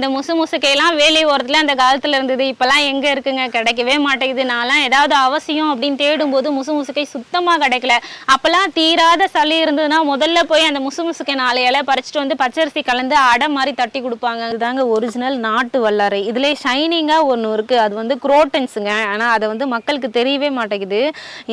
இந்த முசு முசுக்கையெல்லாம் வேலை ஓரத்தில் அந்த காலத்தில் இருந்தது. இப்போல்லாம் எங்கே இருக்குங்க? கிடைக்கவே மாட்டேங்குது. நான்லாம் ஏதாவது அவசியம் அப்படின்னு தேடும்போது முசு முசுக்கை சுத்தமாக கிடைக்கல. அப்போல்லாம் தீராத சளி இருந்ததுன்னா முதல்ல போய் அந்த முசு முசுக்கை நாலு இலை பறிச்சுட்டு வந்து பச்சரிசி கலந்து அடை மாதிரி தட்டி கொடுப்பாங்க. இதுதாங்க ஒரிஜினல் நாட்டு வல்லாரை. இதில் ஷைனிங்காக ஒன்று இருக்குது அது வந்து குரோட்டன்ஸுங்க ஆனால் அதை வந்து மக்களுக்கு தெரியவே மாட்டேங்குது.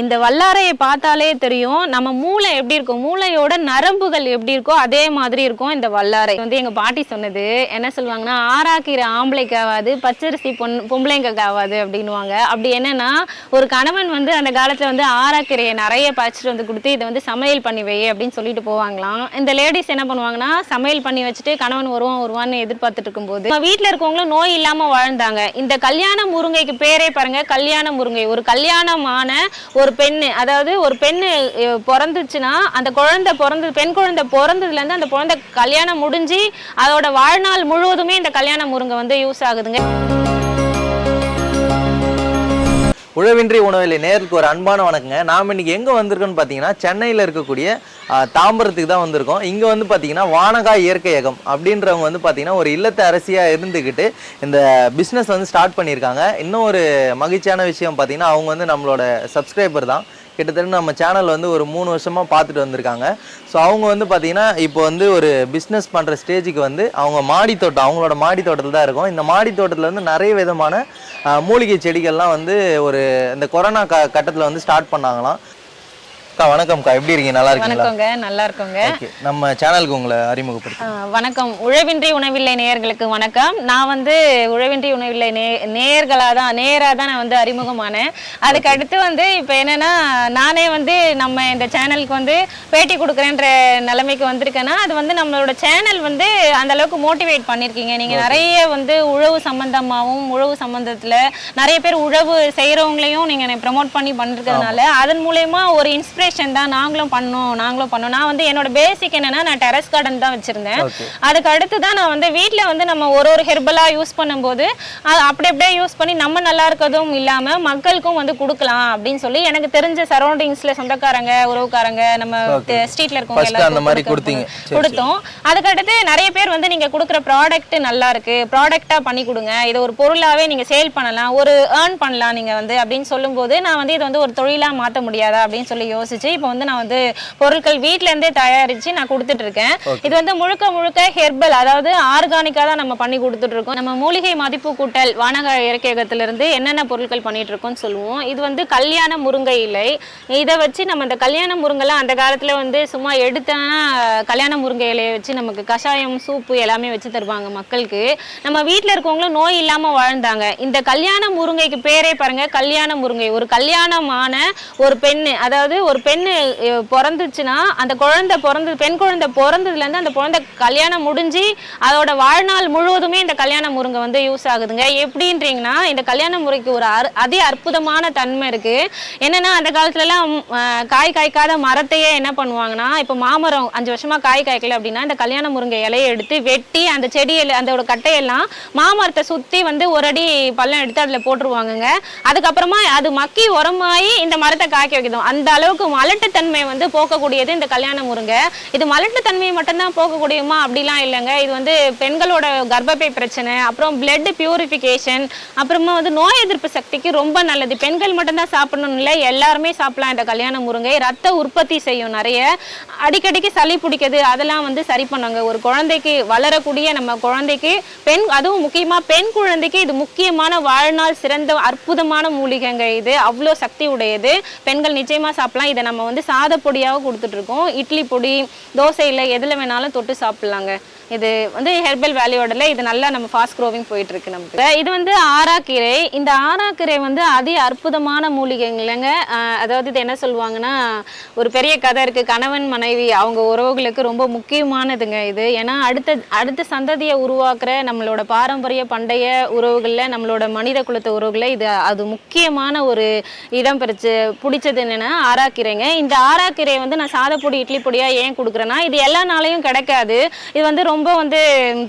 இந்த வல்லாரையை பார்த்தாலே தெரியும். நம்ம மூளை எப்படி இருக்கும்? மூளையோட நரம்புகள் எப்படி இருக்கோ அதே மாதிரி இருக்கும் இந்த வல்லாரை. வந்து எங்கள் பாட்டி சொன்னது. என்ன சொல்லுவாங்கன்னா ஆறாக்கீரை ஆம்பளைக்கு ஆம்பளைக்காவாது பச்சரிசி பொன் பொம்பளைங்களுக்காவாது அப்படின்வாங்க அப்படின்னுவாங்க. அப்படி என்னன்னா ஒரு கணவன் வந்து அந்த காலத்தில் வந்து ஆறாக்கீரையை நிறைய பறிச்சுட்டு வந்து கொடுத்து இதை வந்து சமையல் பண்ணி வை அப்படின்னு சொல்லிட்டு போவாங்களாம். இந்த லேடிஸ் என்ன பண்ணுவாங்கன்னா சமையல் பண்ணி வச்சுட்டு கணவன் வருவான் வருவான்னு எதிர்பார்த்துட்டு இருக்கும்போது நம்ம வீட்டில் இருக்கவங்களும் நோய் இல்லாமல் வாழ்ந்தாங்க. இந்த கல்யாண முருங்கைக்கு பேரே பாருங்க கல்யாண முருங்கை. ஒரு கல்யாணமான ஒரு பெண்ணு அதாவது ஒரு பெண்ணு பிறந்துச்சுன்னா அந்த குழந்தை பிறந்தது பெண் குழந்தை பிறந்ததுலேருந்து அந்த குழந்தை கல்யாணம் முடிஞ்சு அதோட வாழ்நாள் முழுவதுமே இந்த கல்யாண முருங்கை வந்து யூஸ் ஆகுதுங்க. உழவின்றி உணவில்லை நேருக்கு ஒரு அன்பான வணக்கங்க. நாம் இன்னைக்கு எங்கே வந்திருக்கோம்னு பார்த்தீங்கன்னா சென்னையில் இருக்கக்கூடிய தாம்பரத்துக்கு தான் வந்திருக்கோம். இங்கே வந்து பார்த்தீங்கன்னா வானகா இயற்கையகம் அப்படின்றவங்க வந்து பார்த்தீங்கன்னா ஒரு இல்லத்தை அரசியாக இருந்துக்கிட்டு இந்த பிஸ்னஸ் வந்து ஸ்டார்ட் பண்ணியிருக்காங்க. இன்னும் ஒரு மகிழ்ச்சியான விஷயம் பார்த்தீங்கன்னா அவங்க வந்து நம்மளோட சப்ஸ்கிரைபர் தான். கிட்டத்தட்ட நம்ம சேனல் வந்து ஒரு மூணு வருஷமாக பார்த்துட்டு வந்திருக்காங்க. ஸோ அவங்க வந்து பார்த்தீங்கன்னா இப்போ வந்து ஒரு பிஸ்னஸ் பண்ணுற ஸ்டேஜுக்கு வந்து அவங்க மாடி தோட்டம் அவங்களோட மாடி தோட்டத்தில் தான் இருக்கும். இந்த மாடி தோட்டத்தில் வந்து நிறைய விதமான மூலிகை செடிகள்லாம் வந்து ஒரு இந்த கொரோனா க கட்டத்தில் வந்து ஸ்டார்ட் பண்ணாங்களாம். அக்கா வணக்கம்க்கா. எப்படி இருக்கீங்க? நல்லா இருக்கீங்களா? வணக்கங்க. நல்லா இருக்கோங்க. ஓகே நம்ம சேனலுக்கு உங்களை அறிமுகப்படுத்தி ஆ, வணக்கம். உழவின்றி உணவில்லை நேயர்களுக்கு வணக்கம். நான் வந்து உழவின்றி உணவில்லை நே நேயர்களாக தான் நேராக தான் நான் வந்து அறிமுகமானேன். அதுக்கு அடுத்து வந்து இப்போ என்னன்னா நானே வந்து நம்ம இந்த சேனலுக்கு வந்து பேட்டி கொடுக்குறேன்ற நிலைமைக்கு வந்திருக்கேன்னா அது வந்து நம்மளோட சேனல் வந்து அந்த அளவுக்கு மோட்டிவேட் பண்ணியிருக்கீங்க நீங்கள் நிறைய வந்து உழவு சம்பந்தமாகவும் உழவு சம்பந்தத்தில் நிறைய பேர் உழவு செய்கிறவங்களையும் நீங்கள் ப்ரமோட் பண்ணி பண்ணிருக்கிறதுனால அதன் மூலயமா ஒரு இன்ஸ்பிரேஷன் தான் நாங்களும் பண்ணோம் நாங்களும் பண்ணோம். நான் வந்து என்னோட பேசிக் என்னன்னா நான் டெரஸ் கார்டன் தான் வச்சிருந்தேன். அதுக்கு அடுத்து தான் நான் வந்து வீட்டில் வந்து நம்ம ஒரு ஒரு ஹெர்பலாக யூஸ் பண்ணும்போது அப்படி அப்படியே யூஸ் பண்ணி நம்ம நல்லா இருக்கிறதும் இல்லாமல் மக்களுக்கும் வந்து கொடுக்கலாம் அப்படின்னு சொல்லி எனக்கு தெரிஞ்ச சரௌண்டிங்ஸில் சொந்தக்காரங்க உறவுக்காரங்க நம்ம. ஸ்ட்ரீட்ல இருக்கவங்க சரி. கொடுத்தோம். அதுக்கடுத்து நிறைய பேர் வந்து நீங்க கொடுக்குற ப்ராடக்ட் நல்லா இருக்கு. ப்ராடக்டா பண்ணி கொடுங்க. இதை ஒரு பொருளாவே நீங்க சேல் பண்ணலாம். ஒரு ஏர்ன் பண்ணலாம் நீங்க வந்து அப்படின்னு சொல்லும்போது நான் வந்து இது வந்து ஒரு தொழிலா மாத்த முடியாதா அப்படின்னு சொல்லி யோசிச்சு இப்போ வந்து நான் வந்து பொருட்கள் வீட்ல இருந்தே தயாரிச்சு நான் கொடுத்துட்டு இருக்கேன் இது வந்து முழுக்க முழுக்க ஹெர்பல் அதாவது ஆர்கானிக்கா தான் நம்ம பண்ணி கொடுத்துட்டு இருக்கோம் நம்ம மூலிகை மதிப்பு கூட்டல் வானக இயற்கையகத்திலிருந்து என்னென்ன பொருட்கள் பண்ணிட்டு இருக்கோம்னு சொல்லுவோம். இது வந்து கல்யாண முருங்கை இலை. இதை வச்சு நம்ம இந்த கல்யாண முருங்கைலாம் அந்த காலத்துல வந்து சும்மா எடுத்தோன்னா கல்யாண முருங்கை இலையை வச்சு நமக்கு கஷாயம் சூப்பு எல்லாமே வச்சு தருவாங்க மக்களுக்கு. நம்ம வீட்டில் இருக்கவங்களும் நோய் இல்லாமல் வாழ்ந்தாங்க. இந்த கல்யாண முருங்கைக்கு பேரே பாருங்க கல்யாண முருங்கை. ஒரு கல்யாணமான ஒரு பெண்ணு அதாவது ஒரு பெண் பிறந்துச்சுன்னா அந்த குழந்தை பிறந்தது பெண் குழந்தை பிறந்ததுலேருந்து அந்த குழந்தை கல்யாணம் முடிஞ்சு அதோட வாழ்நாள் முழுவதுமே இந்த கல்யாண முருங்கை வந்து யூஸ் ஆகுதுங்க. எப்படின்றீங்கன்னா இந்த கல்யாண முறைக்கு ஒரு அரு அதி அற்புதமான தன்மை இருக்கு. என்னன்னா அந்த காலத்துலலாம் காய் காய்க்காத மரத்தையே என்ன பண்ணுவாங்கன்னா இப்போ மாமரம் அஞ்சு வருஷமா காய் காய்க்கல அப்படின்னா இந்த கல்யாண முருங்கை இலையை எடுத்து வெட்டி அந்த செடியில் அதோட கட்டையெல்லாம் மாமரத்தை சுற்றி வந்து ஒரு அடி பள்ளம் எடுத்து அதில் போட்டுருவாங்கங்க. அதுக்கப்புறமா அது மக்கி உரமாயி இந்த மரத்தை காய்க்க வைக்கணும் அந்த அளவுக்கு மலட்டுத்தன்மை வந்து போக்கக்கூடியது இந்த கல்யாண முருங்கை. இது மலட்டுத்தன்மையை மட்டும்தான் போக்கக்கூடியமா? அப்படிலாம் இல்லைங்க. இது வந்து பெண்களோட கர்ப்பப்பை பிரச்சனை அப்புறம் பிளட் பியூரிஃபிகேஷன் அப்புறமா வந்து நோய் எதிர்ப்பு சக்திக்கு ரொம்ப நல்லது. பெண்கள் மட்டும்தான் சாப்பிடணும் இல்லை எல்லாருமே சாப்பிடலாம் இந்த கல்யாண முருங்கை. ரத்த உற்பத்தி செய்யும் நிறைய. அடிக்கடிக்கு சளி பிடிக்குது அதெல்லாம் வந்து சரி பண்ணுங்க. ஒரு குழந்தைக்கு வளரக்கூடிய நம்ம குழந்தைக்கு பெண் அதுவும் முக்கியமாக பெண் குழந்தைக்கு இது முக்கியமான வாழ்நாள் சிறந்த அற்புதமான மூலிகைங்க இது. அவ்வளோ சக்தி உடையது. பெண்கள் நிச்சயமாக சாப்பிடலாம். இதை நம்ம வந்து சாத பொடியாக கொடுத்துட்டு இருக்கோம் இட்லி பொடி தோசையில் எதில் வேணாலும் தொட்டு சாப்பிடலாங்க. இது வந்து ஹெர்பல் வேல்யூடல இது நல்லா நம்ம ஃபாஸ்ட் க்ரோவிங் போயிட்டு இருக்கு நமக்கு இது வந்து ஆராக்கீரை இந்த ஆராக்கீரை வந்து அதி அற்புதமான மூலிகைங்களங்க அதாவது இது என்ன சொல்லுவாங்கன்னா ஒரு பெரிய கதை இருக்கு. கணவன் மனைவி அவங்க உறவுகளுக்கு ரொம்ப முக்கியமானதுங்க இது. ஏன்னா அடுத்த அடுத்த சந்ததியை உருவாக்குற நம்மளோட பாரம்பரிய பண்டைய உறவுகளில் நம்மளோட மனித குலத்த உறவுகளில் இது அது முக்கியமான ஒரு இடம் பிடிச்சு பிடிச்சது என்னென்னா ஆராக்கீரைங்க இந்த ஆராக்கீரை வந்து நான் சாதப்பொடி இட்லி பொடியாக ஏன் கொடுக்குறேன்னா இது எல்லா நாளையும் கிடைக்காது. இது வந்து ரொம்ப வந்து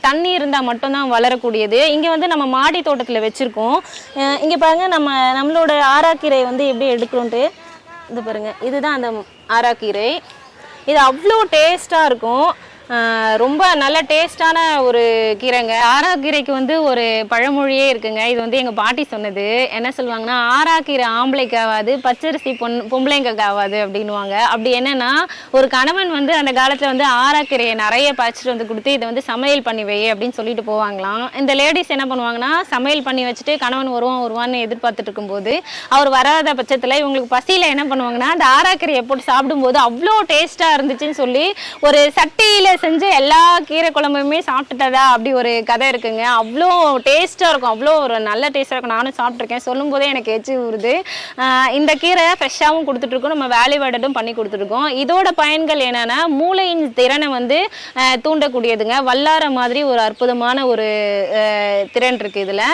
தண்ணி இருந்தால் மட்டும்தான் வளரக்கூடியது. இங்கே வந்து நம்ம மாடி தோட்டத்தில் வச்சுருக்கோம். இங்கே பாருங்க நம்ம நம்மளோட ஆராக்கீரை வந்து எப்படி எடுக்கிறோன்ட்டு இது பாருங்க இதுதான் அந்த ஆராக்கீரை இது அவ்வளோ டேஸ்ட்டாக இருக்கும். ரொம்ப நல்ல டேஸ்டான ஒரு கீரைங்க. ஆராக்கீரைக்கு வந்து ஒரு பழமொழியே இருக்குங்க. இது வந்து எங்கள் பாட்டி சொன்னது. என்ன சொல்லுவாங்கன்னா ஆராக்கீரை ஆம்பளைக்கு ஆகாது பச்சரிசி பொன் பொம்பளைங்களுக்கு ஆகாது அப்படின்னுவாங்க. அப்படி என்னன்னா ஒரு கணவன் வந்து அந்த காலத்தில் வந்து ஆராக்கீரையை நிறைய பறிச்சுட்டு வந்து கொடுத்து இதை வந்து சமையல் பண்ணி வை அப்படின்னு சொல்லிட்டு போவாங்களாம். இந்த லேடிஸ் என்ன பண்ணுவாங்கன்னா சமையல் பண்ணி வச்சுட்டு கணவன் வருவான் வருவான்னு எதிர்பார்த்துட்டு இருக்கும்போது அவர் வராத பட்சத்தில் இவங்களுக்கு பசியில் என்ன பண்ணுவாங்கன்னா அந்த ஆராக்கீரையை போட்டு சாப்பிடும்போது அவ்வளோ டேஸ்ட்டாக இருந்துச்சுன்னு சொல்லி ஒரு சட்டியில் செஞ்ச எல்லா கீரை குழம்புமே சாப்பிட்டுட்டதா அப்படி ஒரு கதை இருக்குங்க. அவ்வளோ டேஸ்ட்டாக இருக்கும். அவ்வளோ ஒரு நல்ல டேஸ்ட்டாக இருக்கும். நானும் சாப்பிட்ருக்கேன் சொல்லும் போதே எனக்கு எச்சு ஊறுது. இந்த கீரை ஃப்ரெஷ்ஷாகவும் கொடுத்துட்ருக்கோம். நம்ம வேல்யூ பண்ணி கொடுத்துருக்கோம் இதோட பயன்கள் என்னென்னா மூளையின் திறனை வந்து தூண்டக்கூடியதுங்க. வல்லார மாதிரி ஒரு அற்புதமான ஒரு திறன் இருக்குது இதில்.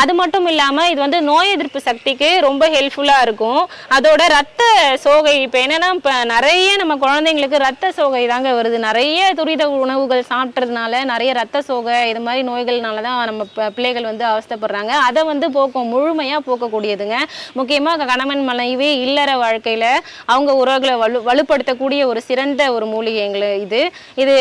அது மட்டும் இல்லாமல் இது வந்து நோய் எதிர்ப்பு சக்திக்கு ரொம்ப ஹெல்ப்ஃபுல்லாக இருக்கும். அதோட ரத்த சோகை இப்போ என்னென்னா இப்போ நிறைய நம்ம குழந்தைங்களுக்கு ரத்த சோகை தாங்க வருது. நிறைய துரித உணவுகள் சாப்பிட்றதுனால நிறைய ரத்த சோகை இது மாதிரி நோய்கள்னால தான் நம்ம ப- பிள்ளைகள் வந்து அவஸ்தைப்படுறாங்க. அதை வந்து போக்கும் முழுமையாக போக்கக்கூடியதுங்க. முக்கியமாக கணவன் மனைவி இல்லற வாழ்க்கையில் அவங்க உறவுகளை வலு வலுப்படுத்தக்கூடிய ஒரு சிறந்த ஒரு மூலிகை எங்களை இது. இது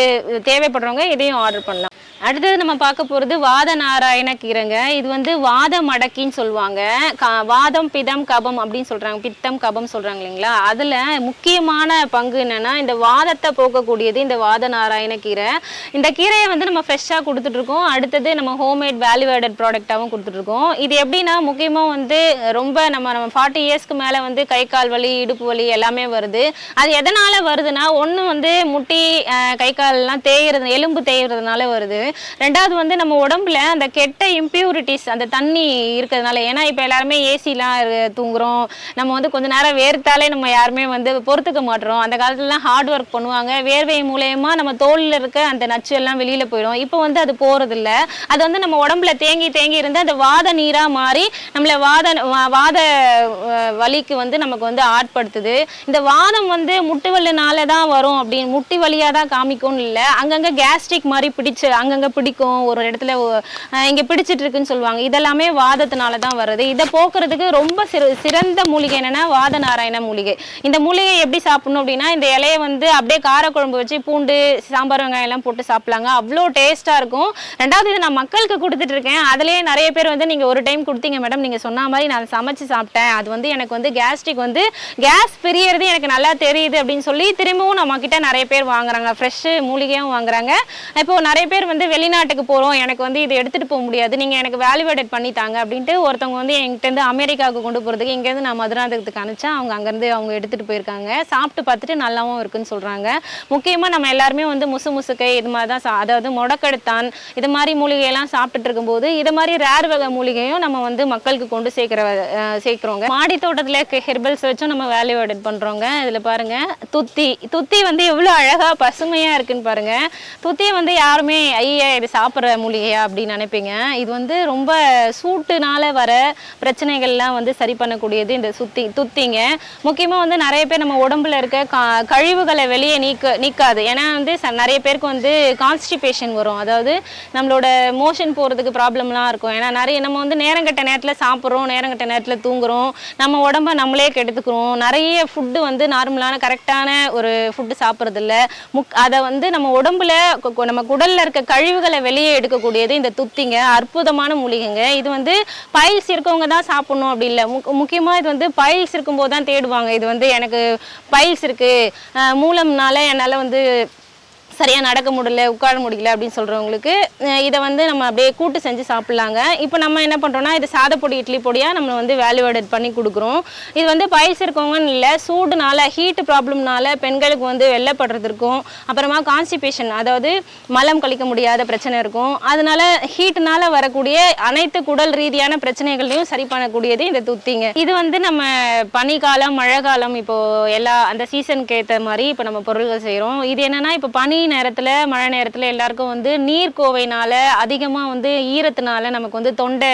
தேவைப்படுறவங்க இதையும் ஆர்டர் பண்ணலாம். அடுத்தது நம்ம பார்க்க போகிறது வாத நாராயண கீரைங்க. இது வந்து வாத மடக்கின்னு சொல்லுவாங்க. கா- வாதம் பிதம் கபம் அப்படின்னு சொல்கிறாங்க பித்தம் கபம் சொல்கிறாங்க இல்லைங்களா? அதில் முக்கியமான பங்கு என்னென்னா இந்த வாதத்தை போக்கக்கூடியது இந்த வாத நாராயண கீரை. இந்த கீரையை வந்து நம்ம ஃப்ரெஷ்ஷாக கொடுத்துட்ருக்கோம். அடுத்தது நம்ம ஹோம்மேட் வேல்யூவேடட் ப்ராடக்டாகவும் கொடுத்துட்ருக்கோம். இது எப்படின்னா முக்கியமாக வந்து ரொம்ப நம்ம நம்ம ஃபார்ட்டி இயர்ஸ்க்கு மேலே வந்து கை கால் வலி இடுப்பு வலி எல்லாமே வருது. அது எதனால் வருதுன்னா ஒன்று வந்து முட்டி கை கால்லாம் தேயிறது எலும்பு தேயிறதுனால வருது. ரெண்டாவது வந்து நம்ம உடம்புல அந்த கெட்ட இம்ப்யூரிட்டிஸ் அந்த தண்ணி இருக்கிறதுனால ஏன்னா இப்போ எல்லாருமே ஏசிலாம் தூங்குறோம். நம்ம வந்து கொஞ்ச நேரம் வேர்த்தாலே நம்ம யாருமே வந்து பொறுத்துக்க மாட்டுறோம் அந்த காலத்துலலாம் ஹார்ட் ஒர்க் பண்ணுவாங்க. வேர்வை மூலயமா நம்ம தோலில் இருக்க அந்த நச்சு எல்லாம் வெளியில் போயிடும். இப்போ வந்து அது போகிறதில்ல அது வந்து நம்ம உடம்புல தேங்கி தேங்கி இருந்து அந்த வாத நீராக மாறி நம்மளை வாத வா- வாத வலிக்கு வந்து நமக்கு வந்து ஆட்படுத்துது. இந்த வாதம் வந்து முட்டு வலினால தான் வரும் அப்படின்னு முட்டி வலியாக தான் காமிக்கும்னு இல்லை. அங்கங்கே கேஸ்ட்ரிக் மாதிரி பிடிச்சு அங்கங்கே பிடிக்கும். ஒரு இடத்துல இங்கே பிடிச்சிட்டு இருக்குன்னு சொல்லுவாங்க. இதெல்லாமே வாதத்தினால தான் வருது. இதை போக்குறதுக்கு ரொம்ப சிறு சிறந்த மூலிகை என்னென்னா வாத நாராயண மூலிகை. இந்த மூலிகை எப்படி சாப்பிடணும் அப்படின்னா இந்த இலையை வந்து அப்படியே காரக்குழம்பு வச்சு பூண்டு சாம்பார் வெங்காயம் எல்லாம் போட்டு சாப்பிடலாங்க. அவ்வளோ டேஸ்ட்டாக இருக்கும். ரெண்டாவது இது நான் மக்களுக்கு கொடுத்துட்டு இருக்கேன் அதுலேயே நிறைய பேர் வந்து நீங்கள் ஒரு டைம் கொடுத்தீங்க மேடம். நீங்கள் சொன்ன மாதிரி நான் சமைச்சு சாப்பிட்டேன். அது வந்து எனக்கு வந்து கேஸ்ட்ரிக் வந்து கேஸ் பிரியறது எனக்கு நல்லா தெரியுது அப்படின்னு சொல்லி திரும்பவும் நம்ம கிட்ட நிறைய பேர் வாங்குறாங்க. ஃப்ரெஷ்ஷு மூலிகையும் வாங்குறாங்க. இப்போ நிறைய பேர் வந்து வெளிநாட்டுக்கு போகிறோம் எனக்கு வந்து இது எடுத்துகிட்டு போக முடியாது. நீங்கள் எனக்கு வேல்யூவேட்டட் பண்ணி தாங்க அப்படின்ட்டு ஒருத்தவங்க வந்து எங்கிட்டேருந்து அமெரிக்காவுக்கு கொண்டு போகிறதுக்கு இங்கேருந்து நான் மதுராந்தகத்துக்கு அனுப்பிச்சேன் அவங்க அங்கேருந்து அவங்க எடுத்துகிட்டு போயிருக்காங்க. சாப்பிட்டு பார்த்துட்டு நல்லாவும் இருக்குன்னு சொல்கிறாங்க முக்கியமாக நம்ம எல்லாருமே வந்து முசு முசுக்கை இது மாதிரி தான் சா- அதாவது முடக்கெடுத்தான் இது மாதிரி மூலிகையெல்லாம் சாப்பிட்டுட்டு இருக்கும்போது இது மாதிரி ரேர் வகை மூலிகையும் நம்ம வந்து மக்களுக்கு கொண்டு சேர்க்குற சேர்க்குறோங்க. மாடி தோட்டத்தில் இருக்க ஹெர்பல்ஸ் வச்சும் நம்ம வேல்யூடேட் பண்ணுறோங்க இதில் பாருங்கள் துத்தி துத்தி வந்து எவ்வளோ அழகாக பசுமையாக இருக்குன்னு பாருங்கள் துத்தியை வந்து யாருமே ஐ மூலிகையை இது சாப்பிட்ற மூலிகையா அப்படின்னு நினைப்பீங்க. இது வந்து ரொம்ப சூட்டுனால வர பிரச்சனைகள்லாம் வந்து சரி பண்ணக்கூடியது இந்த சுத்தி துத்திங்க. முக்கியமாக வந்து நிறைய பேர் நம்ம உடம்புல இருக்க கா- கழிவுகளை வெளியே நீக்க நீக்காது. ஏன்னா வந்து ச- நிறைய பேருக்கு வந்து கான்ஸ்டிபேஷன் வரும். அதாவது நம்மளோட மோஷன் போகிறதுக்கு ப்ராப்ளம்லாம் இருக்கும். ஏன்னா நிறைய நம்ம வந்து நேரங்கட்ட நேரத்தில் சாப்பிட்றோம் நேரங்கட்ட நேரத்தில் தூங்குறோம். நம்ம உடம்ப நம்மளே கெடுத்துக்கிறோம். நிறைய ஃபுட்டு வந்து நார்மலான கரெக்டான ஒரு ஃபுட்டு சாப்பிட்றதில்ல. முக் அதை வந்து நம்ம உடம்புல நம்ம குடலில் இருக்க கழிவுகளை வெளியே எடுக்கக்கூடியது இந்த துத்திங்க அற்புதமான மூலிகைங்க. இது வந்து பைல்ஸ் இருக்கவங்க தான் சாப்பிடணும் அப்படி இல்லை. முக்கியமாக இது வந்து பைல்ஸ் இருக்கும்போது தான் தேடுவாங்க. இது வந்து எனக்கு பைல்ஸ் இருக்கு. அஹ் மூலம்னால என்னால் வந்து சரியாக நடக்க முடியல உட்கார முடியல அப்படின்னு சொல்கிறவங்களுக்கு இதை வந்து நம்ம அப்படியே கூட்டு செஞ்சு சாப்பிட்லாங்க. இப்போ நம்ம என்ன பண்ணுறோன்னா இது சாதப்பொடி இட்லி பொடியாக நம்ம வந்து வேல்யூவேடட் பண்ணி கொடுக்குறோம். இது வந்து பயிற்சி இருக்கவங்கன்னு இல்லை சூடுனால ஹீட் ப்ராப்ளம்னால பெண்களுக்கு வந்து வெள்ளப்படுறதுக்கும் அப்புறமா கான்ஸ்டிபேஷன் அதாவது மலம் கழிக்க முடியாத பிரச்சனை இருக்கும். அதனால ஹீட்னால வரக்கூடிய அனைத்து குடல் ரீதியான பிரச்சனைகளையும் சரி பண்ணக்கூடியது இந்த துத்திங்க இது வந்து நம்ம பனிக்காலம் மழை காலம் இப்போ எல்லா அந்த சீசனுக்கு ஏற்ற மாதிரி இப்போ நம்ம பொருள்கள் செய்கிறோம் இது என்னன்னா இப்போ பனி நேரத்தில் மழை நேரத்தில் எல்லாருக்கும் வந்து நீர் அதிகமாக வந்து ஈரத்தினால நமக்கு வந்து தொண்டை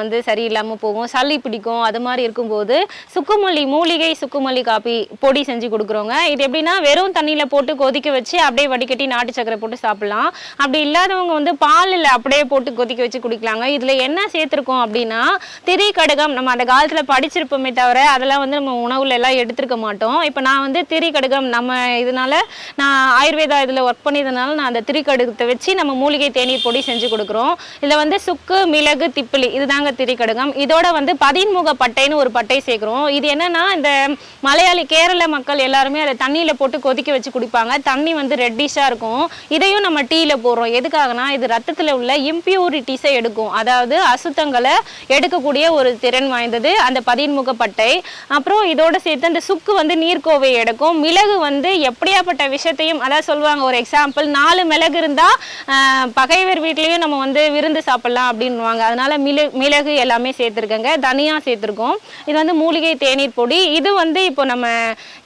வந்து சரியில்லாமல் போகும். சளி பிடிக்கும். அது மாதிரி இருக்கும்போது சுக்குமல்லி மூலிகை சுக்குமல்லி காப்பி பொடி செஞ்சு கொடுக்குறோங்க. இது எப்படின்னா வெறும் தண்ணியில் போட்டு கொதிக்க வச்சு அப்படியே வடிகட்டி நாட்டு சக்கரை போட்டு சாப்பிடலாம். அப்படி இல்லாதவங்க வந்து பாலில் அப்படியே போட்டு கொதிக்க வச்சு குடிக்கலாங்க. இதில் என்ன சேர்த்துருக்கோம் அப்படின்னா திரி கடுகம். நம்ம அந்த காலத்தில் படிச்சிருப்போமே தவிர அதெல்லாம் வந்து நம்ம உணவுல எல்லாம் எடுத்துருக்க மாட்டோம். இப்போ நான் வந்து திரி கடுகம் நம்ம இதனால நான் ஆயுர்வேத ஆயுர்வேதா இதில் ஒர்க் பண்ணியதுனால நான் அந்த திரிக்கடுகத்தை வச்சு நம்ம மூலிகை தேநீர் பொடி செஞ்சு கொடுக்குறோம். இதில் வந்து சுக்கு மிளகு திப்பிலி இதுதாங்க திரிக்கடுகம். இதோட வந்து பதின்முக பட்டைன்னு ஒரு பட்டை சேர்க்குறோம். இது என்னன்னா இந்த மலையாளி கேரள மக்கள் எல்லாருமே அதை தண்ணியில் போட்டு கொதிக்க வச்சு குடிப்பாங்க. தண்ணி வந்து ரெட்டிஷாக இருக்கும். இதையும் நம்ம டீயில் போடுறோம். எதுக்காகனா இது ரத்தத்தில் உள்ள இம்பியூரிட்டிஸை எடுக்கும். அதாவது அசுத்தங்களை எடுக்கக்கூடிய ஒரு திறன் வாய்ந்தது அந்த பதின்முக பட்டை. அப்புறம் இதோட சேர்த்து அந்த சுக்கு வந்து நீர்க்கோவை எடுக்கும். மிளகு வந்து எப்படியாப்பட்ட விஷயத்தையும் அதாவது சொல்லுவாங்க. ஒரு எக்ஸாம்பிள் நாலு மிளகு இருந்தால் பகைவர் வீட்லேயும் நம்ம வந்து விருந்து சாப்பிட்லாம் அப்படின்வாங்க அதனால் மிளகு மிளகு எல்லாமே சேர்த்துருக்கேங்க. தனியாக சேர்த்துருக்கோம். இது வந்து மூலிகை தேநீர் பொடி. இது வந்து இப்போ நம்ம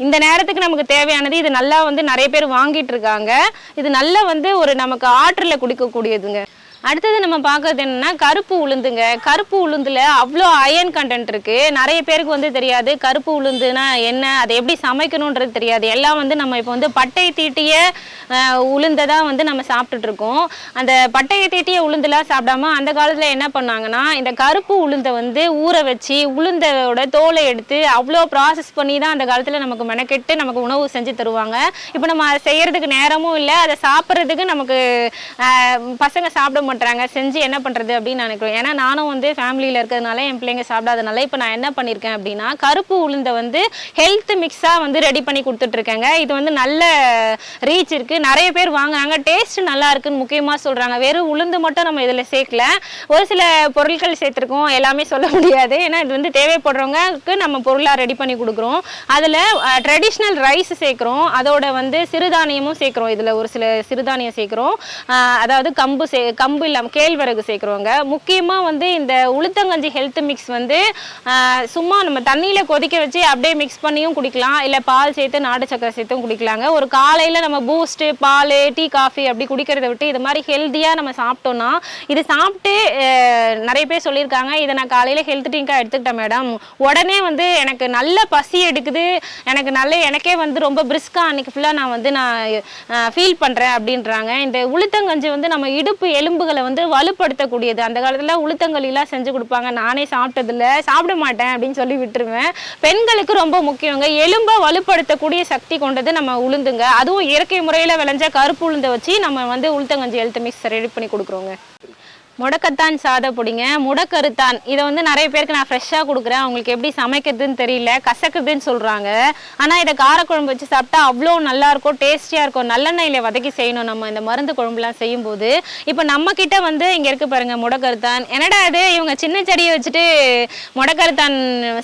இந்த நேரத்துக்கு நமக்கு தேவையானது இது நல்லா வந்து நிறைய பேர் வாங்கிட்டு இருக்காங்க. இது நல்லா வந்து ஒரு நமக்கு ஆற்றில் குடிக்கக்கூடியதுங்க. அடுத்தது நம்ம பார்க்கறது என்னன்னா கருப்பு உளுந்துங்க. கருப்பு உளுந்துல அவ்வளோ அயன் கண்டென்ட் இருக்கு. நிறைய பேருக்கு வந்து தெரியாது கருப்பு உளுந்துனா என்ன அதை எப்படி சமைக்கணுன்றது தெரியாது. எல்லாம் வந்து நம்ம இப்போ வந்து பட்டை தீட்டிய உளுந்தை தான் வந்து நம்ம சாப்பிட்டுட்டு இருக்கோம். அந்த பட்டையை தீட்டிய உளுந்துலாம் சாப்பிடாம அந்த காலத்தில் என்ன பண்ணாங்கன்னா இந்த கருப்பு உளுந்தை வந்து ஊற வச்சு உளுந்தோட தோலை எடுத்து அவ்வளோ ப்ராசஸ் பண்ணி தான் அந்த காலத்தில் நமக்கு மெனக்கெட்டு நமக்கு உணவு செஞ்சு தருவாங்க. இப்போ நம்ம அதை செய்யறதுக்கு நேரமும் இல்லை அதை சாப்பிட்றதுக்கு நமக்கு பசங்க சாப்பிட பண்ணுறாங்க செஞ்சு என்ன பண்ணுறது அப்படின்னு நினைக்கிறோம் ஏன்னா நானும் வந்து ஃபேமிலியில் இருக்கிறதுனால என் பிள்ளைங்க சாப்பிடாதனால இப்போ நான் என்ன பண்ணியிருக்கேன் அப்படின்னா கருப்பு உளுந்தை வந்து ஹெல்த் மிக்ஸாக வந்து ரெடி பண்ணி கொடுத்துட்ருக்கேங்க இது வந்து நல்ல ரீச் இருக்குது நிறைய பேர் வாங்குறாங்க. டேஸ்ட் நல்லா இருக்குன்னு முக்கியமாக சொல்கிறாங்க வெறும் உளுந்து மட்டும் நம்ம இதில் சேர்க்கல. ஒரு சில பொருட்கள் சேர்த்துருக்கோம். எல்லாமே சொல்ல முடியாது. ஏன்னா இது வந்து தேவைப்படுறவங்களுக்கு நம்ம பொருளாக ரெடி பண்ணி கொடுக்குறோம். அதில் ட்ரெடிஷ்னல் ரைஸ் சேர்க்குறோம். அதோட வந்து சிறுதானியமும் சேர்க்குறோம். இதில் ஒரு சில சிறுதானியம் சேர்க்குறோம். அதாவது கம்பு சே கம்பு இல்லாமல் கேழ்வரகு சேர்க்குறோங்க முக்கியமாக வந்து இந்த உளுத்தங்கஞ்சி ஹெல்த் மிக்ஸ் வந்து சும்மா நம்ம தண்ணியில் கொதிக்க வச்சு அப்படியே மிக்ஸ் பண்ணியும் குடிக்கலாம். இல்லை பால் சேர்த்து நாட்டு சக்கரை சேர்த்தும் குடிக்கலாங்க. ஒரு காலையில் நம்ம பூஸ்ட்டு பால் டீ காஃபி அப்படி குடிக்கிறத விட்டு இது மாதிரி ஹெல்த்தியாக நம்ம சாப்பிட்டோம்னா இது சாப்பிட்டு நிறைய பேர் சொல்லியிருக்காங்க. இதை நான் காலையில் ஹெல்த் ட்ரிங்காக எடுத்துக்கிட்டேன் மேடம் உடனே வந்து எனக்கு நல்ல பசி எடுக்குது. எனக்கு நல்ல எனக்கே வந்து ரொம்ப பிரிஸ்காக அன்றைக்கி ஃபுல்லாக நான் வந்து நான் ஃபீல் பண்ணுறேன் அப்படின்றாங்க. இந்த உளுத்தங்கஞ்சி வந்து நம்ம இடுப்பு எலும்பு எலும்புகளை வந்து வலுப்படுத்தக்கூடியது. அந்த காலத்தில் உளுத்தங்களிலாம் செஞ்சு கொடுப்பாங்க. நானே சாப்பிட்டதில்ல சாப்பிட மாட்டேன் அப்படின்னு சொல்லி விட்டுருவேன். பெண்களுக்கு ரொம்ப முக்கியங்க. எலும்பை வலுப்படுத்தக்கூடிய சக்தி கொண்டது நம்ம உளுந்துங்க. அதுவும் இயற்கை முறையில் விளைஞ்ச கருப்பு உளுந்தை வச்சு நம்ம வந்து உளுத்தங்கஞ்சி எழுத்து மிக்ஸ் ரெடி பண்ணி கொடுக்குறோங்க. முடக்கத்தான் சாத பொடிங்க. முடக்கருத்தான் இதை வந்து நிறைய பேருக்கு நான் ஃப்ரெஷ்ஷாக கொடுக்குறேன். அவங்களுக்கு எப்படி சமைக்கிறதுன்னு தெரியல. கசக்குதுன்னு சொல்கிறாங்க ஆனால் இதை காரக்குழம்பு வச்சு சாப்பிட்டா அவ்வளோ நல்லாயிருக்கும் டேஸ்டியாக இருக்கும் நல்லெண்ணெயில் வதக்கி செய்யணும். நம்ம இந்த மருந்து குழம்புலாம் செய்யும்போது. இப்போ நம்மக்கிட்ட வந்து இங்கே இருக்கு பாருங்கள் முடக்கருத்தான் என்னடா இது? இவங்க சின்ன செடியை வச்சுட்டு முடக்கருத்தான்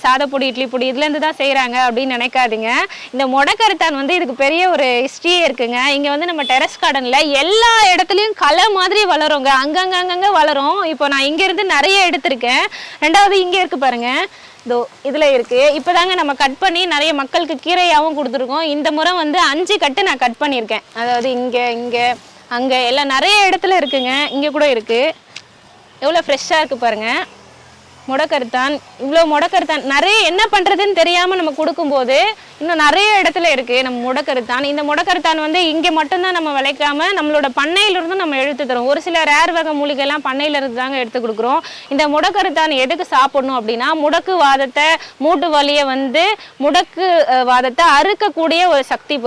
சாதப்பொடி இட்லி பொடி இதுலேருந்து தான் செய்கிறாங்க அப்படின்னு நினைக்காதீங்க. இந்த முடக்கருத்தான் வந்து இதுக்கு பெரிய ஒரு ஹிஸ்ட்ரியே இருக்குங்க. இங்கே வந்து நம்ம டெரஸ் கார்டனில் எல்லா இடத்துலையும் களை மாதிரி வளருங்க. அங்கங்க அங்கங்க வளரும். இப்போ நான் இங்கேருந்து நிறைய எடுத்திருக்கேன். ரெண்டாவது இங்கே இருக்குது பாருங்கள் இதோ இதில் இருக்கு. இப்போதாங்க நம்ம கட் பண்ணி நிறைய மக்களுக்கு கீரையாகவும் கொடுத்துருக்கோம். இந்த முறை வந்து அஞ்சு கட்டு நான் கட் பண்ணியிருக்கேன். அதாவது இங்கே இங்கே அங்கே எல்லாம் நிறைய இடத்துல இருக்குங்க. இங்கே கூட இருக்குது எவ்வளோ ஃப்ரெஷ்ஷாக இருக்குது பாருங்கள் முடக்கருத்தான். இவ்வளோ முடக்கருத்தான். நிறைய என்ன பண்ணுறதுன்னு தெரியாமல் நம்ம கொடுக்கும்போது இன்னும் நிறைய இடத்துல இருக்குது நம்ம முடக்கருத்தான். இந்த முடக்கருத்தான் வந்து இங்கே மட்டும்தான் நம்ம விளைக்காம நம்மளோட பண்ணையிலிருந்து நம்ம எடுத்து தரோம். ஒரு சில ரேர் வகை மூலிகைலாம் பண்ணையிலிருந்து தாங்க எடுத்து கொடுக்குறோம். இந்த முடக்கருத்தான் எதுக்கு சாப்பிடணும் அப்படின்னா முடக்கு வாதத்தை மூட்டு வலியை வந்து முடக்கு வாதத்தை அறுக்கக்கூடிய ஒரு சக்தி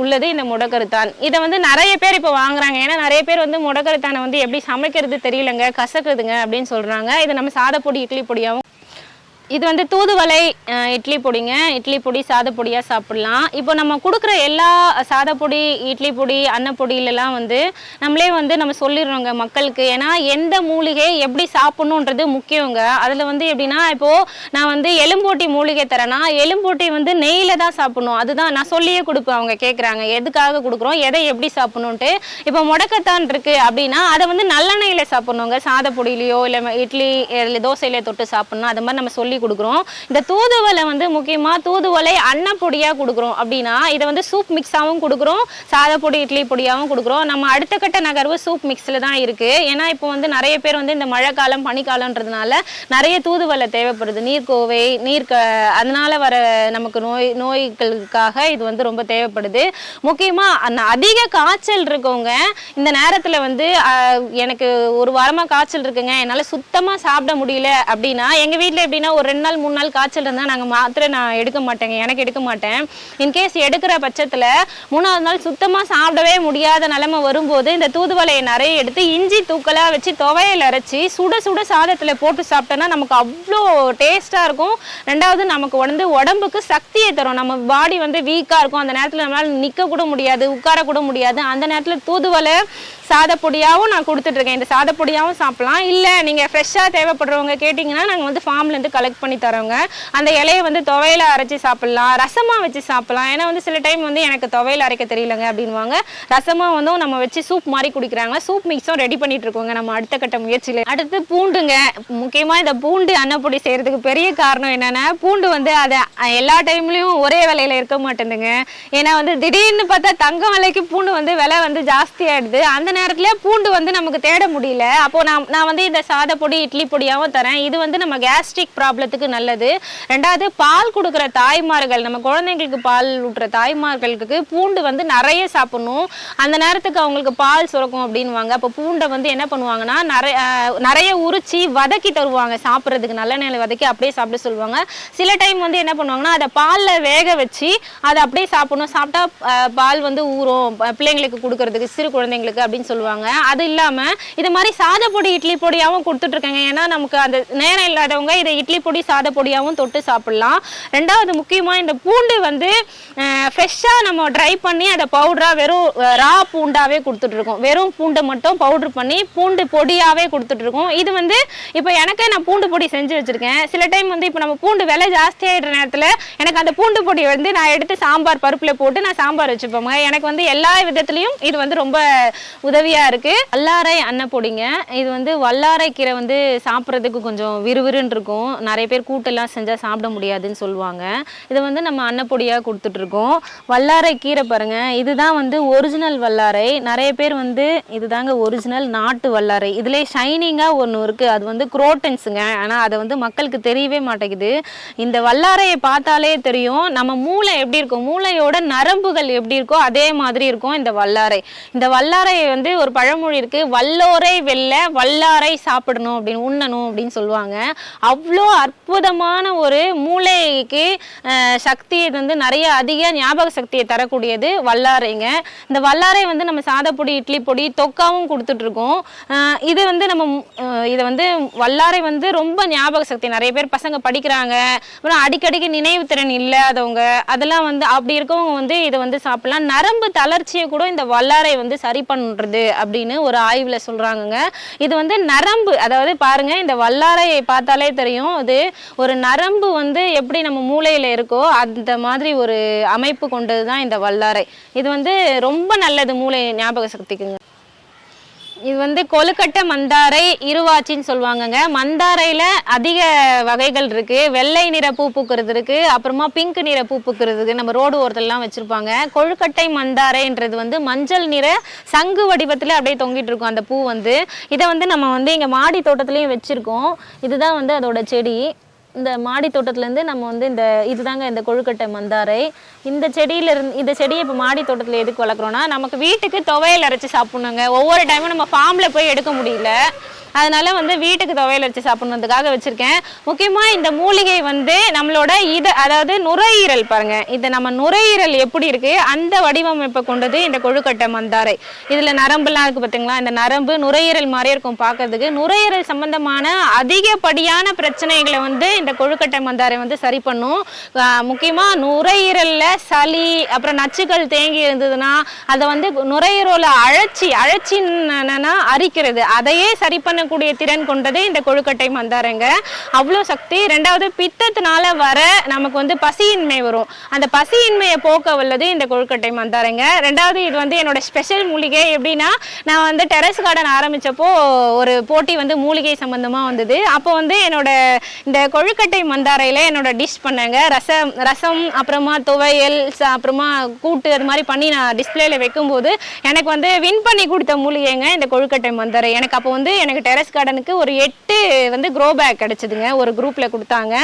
உள்ளது இந்த முடக்கருத்தான். இதை வந்து நிறைய பேர் இப்போ வாங்குறாங்க. ஏன்னா நிறைய பேர் வந்து முடக்கருத்தானை வந்து எப்படி சமைக்கிறது தெரியலங்க கசக்குதுங்க அப்படின்னு சொல்கிறாங்க இதை நம்ம சாதப்பொடி இட்லி பொடியாகவும் இது வந்து தூதுவளை இட்லி பொடிங்க. இட்லி பொடி சாதப்பொடியாக சாப்பிடலாம். இப்போ நம்ம கொடுக்குற எல்லா சாதப்பொடி இட்லி பொடி அன்னப்பொடியிலலாம் வந்து நம்மளே வந்து நம்ம சொல்லிடுறோங்க மக்களுக்கு. ஏன்னா எந்த மூலிகை எப்படி சாப்பிட்ணுன்றது முக்கியங்க. அதில் வந்து எப்படின்னா இப்போது நான் வந்து எலும்போட்டி மூலிகை தரேன்னா எலும்போட்டி வந்து நெய்யில் தான் சாப்பிடணும். அதுதான் நான் சொல்லியே கொடுப்பேன் அவங்க கேட்குறாங்க எதுக்காக கொடுக்குறோம்? எதை எப்படி சாப்பிட்ணுன்ட்டு. இப்போ முடக்கத்தான் இருக்குது அப்படின்னா அதை வந்து நல்லெண்ணெயில் சாப்பிட்ணுங்க. சாதப்பொடியிலையோ இல்லை இட்லி இல்லை தோசையில தொட்டு சாப்பிட்ணும். அது மாதிரி நம்ம சொல்லி கொடுக்குறோம். இந்த தூதுவளை வந்து முக்கியமாக தூதுவளை அன்னப்பொடியாக கொடுக்குறோம். அப்படின்னா இதை வந்து சூப் மிக்ஸாகவும் கொடுக்குறோம். சாதப்பொடி இட்லி பொடியாகவும் கொடுக்குறோம். நம்ம அடுத்த கட்ட நகர்வு சூப் மிக்ஸில் தான் இருக்குது ஏன்னா இப்போ வந்து நிறைய பேர் வந்து இந்த மழைக்காலம் பனிக்காலன்றதுனால நிறைய தூதுவளை தேவைப்படுது. நீர்க்கோவை நீர் க அதனால வர நமக்கு நோய் நோய்களுக்காக இது வந்து ரொம்ப தேவைப்படுது. முக்கியமாக அதிக காய்ச்சல் இருக்கவங்க இந்த நேரத்தில் வந்து எனக்கு ஒரு வாரமாக காய்ச்சல் இருக்குங்க. என்னால் சுத்தமாக சாப்பிட முடியல அப்படின்னா எங்கள் வீட்டில் எப்படின்னா ஒரு ரெண்டு நாள் மூணு நாள் காய்ச்சல் இருந்தால் நாங்கள் மாத்திரை நான் எடுக்க மாட்டேங்க. எனக்கு எடுக்க மாட்டேன். இன்கேஸ் எடுக்கிற பட்சத்தில் மூணாவது நாள் சுத்தமாக சாப்பிடவே முடியாத நிலமை வரும்போது இந்த தூதுவலையை நிறைய எடுத்து இஞ்சி தூக்கலாக வச்சு துவையல் அரைச்சி சுட சுட சாதத்தில் போட்டு சாப்பிட்டோன்னா நமக்கு அவ்வளோ டேஸ்ட்டாக இருக்கும். ரெண்டாவது நமக்கு வந்து உடம்புக்கு சக்தியை தரும். நம்ம பாடி வந்து வீக்காக இருக்கும். அந்த நேரத்தில் நம்மளால் நிற்க கூட முடியாது உட்கார கூட முடியாது. அந்த நேரத்தில் தூதுவளை சாதப்பொடியாகவும் நான் கொடுத்துட்ருக்கேன் இந்த சாதப்பொடியாகவும் சாப்பிட்லாம். இல்லை நீங்கள் ஃப்ரெஷ்ஷாக தேவைப்படுறவங்க கேட்டிங்கன்னா நாங்கள் வந்து ஃபார்ம்லேருந்து கலெக்ட் பண்ணி தரோங்க அந்த இலையை வந்து துவையில அரைச்சி சாப்பிட்லாம் ரசமாக வச்சு சாப்பிட்லாம். ஏன்னா வந்து சில டைம் வந்து எனக்கு துவையில அரைக்க தெரியலங்க அப்படின்வாங்க ரசமாக வந்து நம்ம வச்சு சூப் மாதிரி குடிக்கிறாங்க. சூப் மிக்ஸும் ரெடி பண்ணிட்டு இருக்கோங்க. நம்ம அடுத்த கட்ட முயற்சியில் அடுத்து பூண்டுங்க. முக்கியமாக இந்த பூண்டு அன்னப்பொடி செய்கிறதுக்கு பெரிய காரணம் என்னென்னா பூண்டு வந்து அதை எல்லா டைம்லேயும் ஒரே விலையில இருக்க மாட்டேங்குதுங்க ஏன்னா வந்து திடீர்னு பார்த்தா தங்கம் விலைக்கு பூண்டு வந்து விலை வந்து ஜாஸ்தி ஆயிடுது. அந்த நேரத்துல பூண்டு வந்து நமக்கு தேட முடியல. அப்போ நான் நான் வந்து இந்த சாத பொடி இட்லி பொடியாகவும் தரேன். இது வந்து நம்ம கேஸ்ட்ரிக் ப்ராப்ளம் ப்ராப்ளத்துக்கு நல்லது. ரெண்டாவது பால் கொடுக்குற தாய்மார்கள் நம்ம குழந்தைங்களுக்கு பால் ஊட்டுற தாய்மார்களுக்கு பூண்டு வந்து நிறைய சாப்பிடணும். அந்த நேரத்துக்கு அவங்களுக்கு பால் சுரக்கும் அப்படின்வாங்க அப்போ பூண்டை வந்து என்ன பண்ணுவாங்கன்னா நிறைய நிறைய உரிச்சி வதக்கி தருவாங்க. சாப்பிட்றதுக்கு நல்ல நிலை வதக்கி அப்படியே சாப்பிட சொல்லுவாங்க. சில டைம் வந்து என்ன பண்ணுவாங்கன்னா அதை பாலில் வேக வச்சு அதை அப்படியே சாப்பிடணும். சாப்பிட்டா பால் வந்து ஊறும். பிள்ளைங்களுக்கு கொடுக்கறதுக்கு சிறு குழந்தைங்களுக்கு அப்படின்னு சொல்லுவாங்க. அது இல்லாமல் இது மாதிரி சாதப்பொடி இட்லி பொடியாகவும் கொடுத்துட்ருக்காங்க ஏன்னா நமக்கு அந்த நேரம் இல்லாதவங்க இதை இட்லி பொடி சாத பொடியாகவும் தொட்டு சாப்பிடலாம். ரெண்டாவது முக்கியமாக இந்த பூண்டு வந்து ஃப்ரெஷ்ஷாக நம்ம ட்ரை பண்ணி அதை பவுடராக வெறும் ரா பூண்டாகவே கொடுத்துட்ருக்கோம் வெறும் பூண்டை மட்டும் பவுடர் பண்ணி பூண்டு பொடியாகவே கொடுத்துட்ருக்கோம் இது வந்து இப்போ எனக்கே நான் பூண்டு பொடி செஞ்சு வச்சுருக்கேன். சில டைம் வந்து இப்போ நம்ம பூண்டு விலை ஜாஸ்தியாகிடுற நேரத்தில் எனக்கு அந்த பூண்டு பொடி வந்து நான் எடுத்து சாம்பார் பருப்பில் போட்டு நான் சாம்பார் வச்சுப்போங்க எனக்கு வந்து எல்லா விதத்துலையும் இது வந்து ரொம்ப உதவியாக இருக்குது வல்லாரை அன்னப்பொடிங்க. இது வந்து வல்லாரை கீரை வந்து சாப்பிட்றதுக்கு கொஞ்சம் விறுவிறுன்னு இருக்கும் நிறைய நிறைய பேர் கூட்டெல்லாம் செஞ்சால் சாப்பிட முடியாதுன்னு சொல்லுவாங்க. இதை வந்து நம்ம அன்னப்பொடியாக கொடுத்துட்ருக்கோம் வல்லாரை கீரை பாருங்கள் இதுதான் வந்து ஒரிஜினல் வல்லாரை. நிறைய பேர் வந்து இதுதாங்க ஒரிஜினல் நாட்டு வல்லாரை. இதுலேயே ஷைனிங்காக ஒன்று இருக்குது அது வந்து குரோட்டன்ஸுங்க ஆனால் அதை வந்து மக்களுக்கு தெரியவே மாட்டேங்குது. இந்த வல்லாரையை பார்த்தாலே தெரியும். நம்ம மூளை எப்படி இருக்கும்? மூளையோட நரம்புகள் எப்படி இருக்கோ அதே மாதிரி இருக்கும் இந்த வல்லாரை. இந்த வல்லாரை வந்து ஒரு பழமொழி இருக்குது வல்லோரை வெல்ல வல்லாரை சாப்பிடணும் அப்படின்னு உண்ணணும் அப்படின்னு சொல்லுவாங்க. அவ்வளோ அற்புதமான ஒரு மூளைக்கு சக்தியை வந்து நிறைய அதிக ஞாபக சக்தியை தரக்கூடியது வல்லாரைங்க. இந்த வல்லாரை வந்து நம்ம சாதப்பொடி இட்லி பொடி தொக்காவும் கொடுத்துட்ருக்கோம். இது வந்து நம்ம இதை வந்து வல்லாரை வந்து ரொம்ப ஞாபக சக்தி. நிறைய பேர் பசங்க படிக்கிறாங்க. அப்புறம் அடிக்கடிக்கு நினைவு திறன் இல்லாதவங்க அதெல்லாம் வந்து அப்படி இருக்கவங்க வந்து இதை வந்து சாப்பிடலாம். நரம்பு தளர்ச்சியை கூட இந்த வல்லாரை வந்து சரி பண்ணுறது அப்படின்னு ஒரு ஆய்வில் சொல்கிறாங்கங்க இது வந்து நரம்பு அதாவது பாருங்கள் இந்த வல்லாரையை பார்த்தாலே தெரியும். அது ஒரு நரம்பு வந்து எப்படி நம்ம மூளையில் இருக்கோ அந்த மாதிரி ஒரு அமைப்பு கொண்டது தான் இந்த வல்லாரை. இது வந்து ரொம்ப நல்லது மூளை ஞாபக சக்திக்குங்க. இது வந்து கொழுக்கட்டை மந்தாரை இருவாச்சின்னு சொல்லுவாங்கங்க. மந்தாரையில் அதிக வகைகள் இருக்குது வெள்ளை நிற பூ பூக்கிறது இருக்குது அப்புறமா பிங்க் நிற பூ பூக்கிறது நம்ம ரோடு ஓரத்துலலாம் வச்சுருப்பாங்க. கொழுக்கட்டை மந்தாரைன்றது வந்து மஞ்சள் நிற சங்கு வடிவத்தில் அப்படியே தொங்கிட்டு இருக்கும் அந்த பூ வந்து. இதை வந்து நம்ம வந்து இங்கே மாடி தோட்டத்துலேயும் வச்சுருக்கோம். இதுதான் வந்து அதோட செடி. இந்த மாடி தோட்டத்துலேருந்து நம்ம வந்து இந்த இதுதாங்க இந்த கொழுக்கட்டை மந்தாரை. இந்த செடியில இருந்து இந்த செடியை இப்போ மாடி தோட்டத்தில் எதுக்கு வளர்க்குறோன்னா நமக்கு வீட்டுக்கு துவையல் அரைச்சி சாப்பிடணுங்க. ஒவ்வொரு டைமும் நம்ம ஃபார்மில் போய் எடுக்க முடியல. அதனால வந்து வீட்டுக்கு துவையல் வச்சு சாப்பிடணுன்றதுக்காக வச்சிருக்கேன். முக்கியமாக இந்த மூலிகை வந்து நம்மளோட இதை அதாவது நுரையீரல் பாருங்க. இது நம்ம நுரையீரல் எப்படி இருக்கு? அந்த வடிவமைப்பை கொண்டது இந்த கொழுக்கட்டை மந்தாரை. இதில் நரம்புலாம் இருக்கு பார்த்தீங்களா இந்த நரம்பு நுரையீரல் மாதிரி இருக்கும் பார்க்கறதுக்கு. நுரையீரல் சம்பந்தமான அதிகப்படியான பிரச்சனைகளை வந்து இந்த கொழுக்கட்டை மந்தாரை வந்து சரி பண்ணும். முக்கியமாக நுரையீரலில் சளி அப்புறம் நச்சுக்கள் தேங்கி இருந்ததுன்னா அதை வந்து நுரையீரலை அழைச்சி அழைச்சின்னா அரிக்கிறது. அதையே சரி பண்ண பண்ணக்கூடிய திறன் கொண்டது இந்த கொழுக்கட்டை மந்தாரைங்க. அவ்வளோ சக்தி. ரெண்டாவது பித்தத்தினால வர நமக்கு வந்து பசியின்மை வரும். அந்த பசியின்மையை போக்க வல்லது இந்த கொழுக்கட்டை மந்தாரைங்க. ரெண்டாவது இது வந்து என்னோட ஸ்பெஷல் மூலிகை. எப்படின்னா நான் வந்து டெரஸ் கார்டன் ஆரம்பித்தப்போ ஒரு போட்டி வந்து மூலிகை சம்மந்தமாக வந்தது. அப்போ வந்து என்னோட இந்த கொழுக்கட்டை மந்தாரையில் என்னோட டிஷ் பண்ணேங்க. ரசம் ரசம் அப்புறமா துவையல் அப்புறமா கூட்டு அது மாதிரி பண்ணி நான் டிஸ்பிளேல வைக்கும்போது எனக்கு வந்து வின் பண்ணி கொடுத்த மூலிகைங்க இந்த கொழுக்கட்டை மந்தாரை. எனக்கு அப்போ வந்து எனக்கு டெரஸ் கார்டனுக்கு ஒரு எட்டு வந்து க்ரோ பேக் கிடச்சிதுங்க. ஒரு குரூப்பில் கொடுத்தாங்க.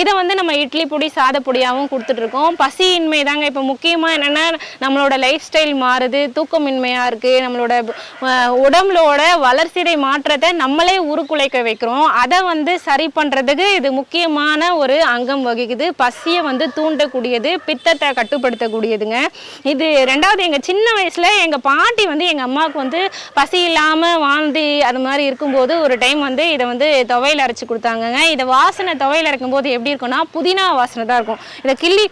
இதை வந்து நம்ம இட்லி பொடி சாத பொடியாகவும் கொடுத்துட்ருக்கோம். பசியின்மை தாங்க இப்போ முக்கியமாக என்னென்னா நம்மளோட லைஃப் ஸ்டைல் மாறுது. தூக்கமின்மையாக இருக்குது நம்மளோட உடம்புலோட வளர்ச்சிதை மாற்றத்தை நம்மளே உருக்குலைக்க வைக்கிறோம். அதை வந்து சரி பண்ணுறதுக்கு இது முக்கியமான ஒரு அங்கம் வகிக்குது. பசியை வந்து தூண்டக்கூடியது பித்தத்தை கட்டுப்படுத்தக்கூடியதுங்க. இது ரெண்டாவது எங்கள் சின்ன வயசில் எங்கள் பாட்டி வந்து எங்கள் அம்மாவுக்கு வந்து பசி இல்லாமல் வாந்தி அது மாதிரி இருக்கும்போது ஒரு டைம் வந்து இதை வந்து துவையில் அரைச்சி கொடுத்தாங்கங்க. இதை வாசனை துவையில் அரைக்கும்போது எப்படி இருக்கும்னா புதினா வாசனை தான் இருக்கும். இதை கிள்ளி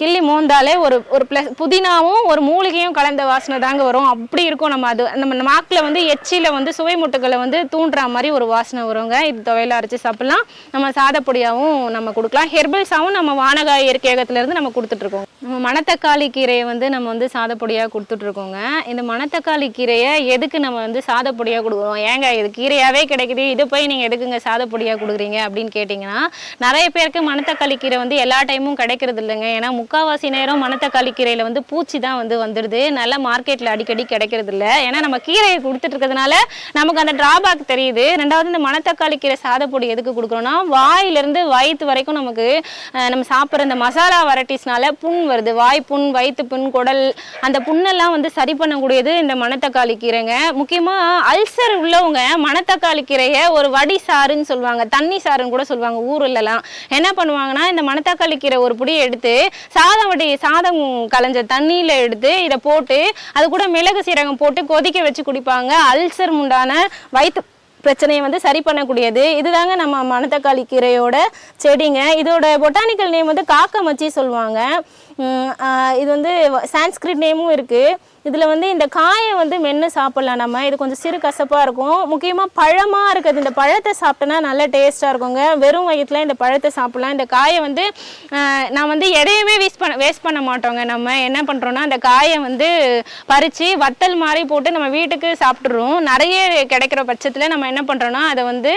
கிள்ளி மோந்தாலே ஒரு ஒரு ப்ளஸ் புதினாவும் ஒரு மூலிகையும் கலந்த வாசனை தாங்க வரும். அப்படி இருக்கும் நம்ம அது நம்ம நாக்கில் வந்து எச்சியில் வந்து சுவை முட்டுக்களை வந்து தூண்டுற மாதிரி ஒரு வாசனை வருங்க. இது துவையில் அரைச்சி சாப்பிட்லாம். நம்ம சாதப்பொடியாகவும் நம்ம கொடுக்கலாம். ஹெர்பல்ஸாகவும் நம்ம வானகாய் இயற்கையகத்துலேருந்து நம்ம கொடுத்துட்ருக்கோம் நம்ம மணத்தக்காளி கீரையை வந்து நம்ம வந்து சாதப்பொடியாக கொடுத்துட்ருக்கோங்க. இந்த மணத்தக்காளி கீரையை எதுக்கு நம்ம வந்து சாதப்பொடியாக கொடுக்குறோம்? ஏங்க இது கீரையாகவே கிடைக்குது. இது போய் நீங்கள் எதுக்குங்க சாதப்பொடியாக கொடுக்குறீங்க அப்படின்னு கேட்டிங்கன்னா நிறைய பேருக்கு மணத்தக்காளி கீரை வந்து எல்லா டைமும் கிடைக்கிறது இல்லைங்க. ஏன்னா முக்காவாசி நேரம் மணத்தக்காளி கீரையில் வந்து பூச்சி தான் வந்து வந்துடுது. நல்ல மார்க்கெட்டில் அடிக்கடி கிடைக்கிறது இல்லை. ஏன்னா நம்ம கீரையை கொடுத்துட்டு இருக்கிறதுனால நமக்கு அந்த டிராபேக் தெரியுது. ரெண்டாவது இந்த மணத்தக்காளி கீரை சாதப்பொடி எதுக்கு கொடுக்குறோன்னா வாயிலிருந்து வயிற்று வரைக்கும் நமக்கு நம்ம சாப்பிட்ற இந்த மசாலா வெரைட்டிஸ்னால புண் வருது. வாய் புண் வயிற்று புண் குடல் அந்த புண்ணெல்லாம் வந்து சரி பண்ணக்கூடியது இந்த மணத்தக்காளி கீரைங்க. முக்கியமாக அல்சர் உள்ளவங்க மணத்தக்காளி கீரையை ஒரு வடி சாறுன்னு சொல்லுவாங்க. தண்ணி சாறுன்னு கூட சொல்லுவாங்க ஊர்லலாம். என்ன பண்ணுவாங்கன்னா இந்த மணத்தக்காளி கீரை ஒரு புடி எடுத்து சாதம் வடி சாதம் கலைஞ்ச தண்ணியில் எடுத்து இதை போட்டு அது கூட மிளகு சீரகம் போட்டு கொதிக்க வச்சு குடிப்பாங்க. அல்சர் உண்டான வயிற்று பிரச்சனையை வந்து சரி பண்ணக்கூடியது. இதுதாங்க நம்ம மணத்தக்காளி கீரையோட செடிங்க. இதோட பொட்டானிக்கல் நேம் வந்து காக்கமச்சி சொல்லுவாங்க. இது வந்து சான்ஸ்கிரிட் நேமும் இருக்குது இதில் வந்து இந்த காயை வந்து மென்று சாப்பிட்லாம் நம்ம. இது கொஞ்சம் சிறு கசப்பாக இருக்கும். முக்கியமாக பழமாக இருக்குது இந்த பழத்தை சாப்பிட்டோன்னா நல்ல டேஸ்ட்டாக இருக்குங்க. வெறும் வயிற்றுல இந்த பழத்தை சாப்பிட்லாம். இந்த காயை வந்து நான் வந்து எடையுமே வேஸ்ட் பண்ண வேஸ்ட் பண்ண மாட்டோங்க நம்ம. என்ன பண்ணுறோன்னா அந்த காயை வந்து பறித்து வத்தல் மாதிரி போட்டு நம்ம வீட்டுக்கு சாப்பிட்றோம் நிறைய கிடைக்கிற பட்சத்தில் நம்ம என்ன பண்ணுறோன்னா அதை வந்து